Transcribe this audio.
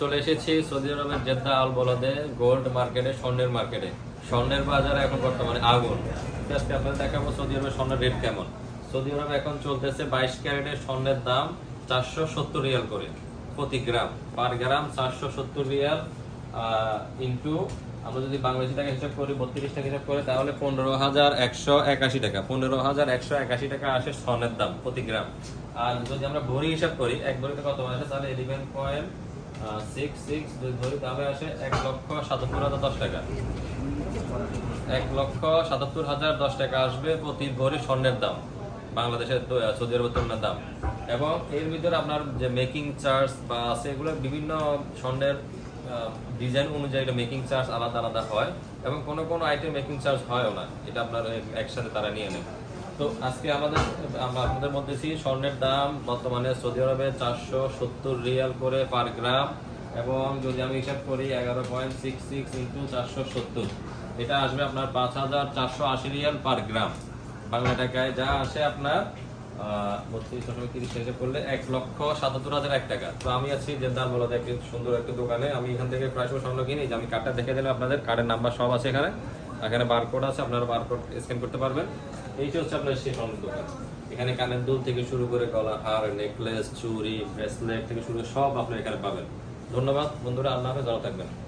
চলে এসেছি সৌদি আরবের জেদ্দা আল বলদে গোল্ড মার্কেটে, স্বর্ণের মার্কেটে। স্বর্ণের বাজারে এখন বর্তমানে আগুন। আজকে আপনাদের দেখাবো সৌদি আরবের স্বর্ণের রেট কেমন। সৌদি আরবে এখন চলতেছে বাইশ ক্যারেটের স্বর্ণের দাম চারশো সত্তর রিয়াল করে প্রতি গ্রাম। পার গ্রাম চারশো সত্তর রিয়াল ইন্টু আমরা যদি বাংলাদেশি টাকা হিসাব করি, বত্রিশ টাকা হিসাব করে, তাহলে পনেরো হাজার একশো একাশি টাকা। পনেরো হাজার একশো একাশি টাকা আসে স্বর্ণের দাম প্রতি গ্রাম। আর যদি আমরা ভরি হিসাব করি, এক ভরিতে কত আসে? তাহলে ইলেভেন পয়েন্ট সিক্স সিক্স ধরি তাহলে আসে এক লক্ষ সাতাত্তর হাজার দশ টাকা। এক লক্ষ সাতাত্তর হাজার দশ টাকা আসবে প্রতি ভরি স্বর্ণের দাম, বাংলাদেশের সৌদি আরবের তুলনার দাম। এবং এর ভিতরে আপনার যে মেকিং চার্জ বা আছে, এগুলো বিভিন্ন স্বর্ণের ডিজাইন অনুযায়ী মেকিং চার্জ আলাদা আলাদা হয়। এবং কোনো কোনো আইটেম মেকিং চার্জ হয়ও না। এটা আপনার একসাথে তারা নিয়ে নেয়। তো আজকে আমাদের আপনাদের মধ্যে স্বর্ণের দাম বর্তমানে সৌদি আরবে চারশো সত্তর রিয়াল করে পার গ্রাম এবং যদি আমি হিসাব করি এগারো পয়েন্ট সিক্স সিক্স ইন্টু চারশো সত্তর, এটা আসবে আপনার পাঁচ হাজার চারশো আশি রিয়াল পার গ্রাম। বাংলা টাকায় যা আসে আপনার বত্রিশ দশমিক তিরিশ হিসেব করলে এক লক্ষ সাতাত্তর হাজার এক টাকা। তো আমি আছি যে দাম বলা একটি সুন্দর একটা দোকানে। আমি এখান থেকে প্রায় সময় স্বর্ণ কিনি। আমি কার্ডটা দেখে দিলে আপনাদের, কার্ডের নাম্বার সব আছে এখানে। এখানে বারকোড আছে, আপনারা বারকোড স্ক্যান করতে পারবেন। এইটা হচ্ছে আপনার সেই স্বর্ণ দোকান। এখানে কানের দুল থেকে শুরু করে গলা, হার নেকলেস চুরি ব্রেসলেট থেকে শুরু সব আপনার এখানে পাবেন। ধন্যবাদ, বন্ধুরা, আল্লাহ হাফেজ, ভালো থাকবেন।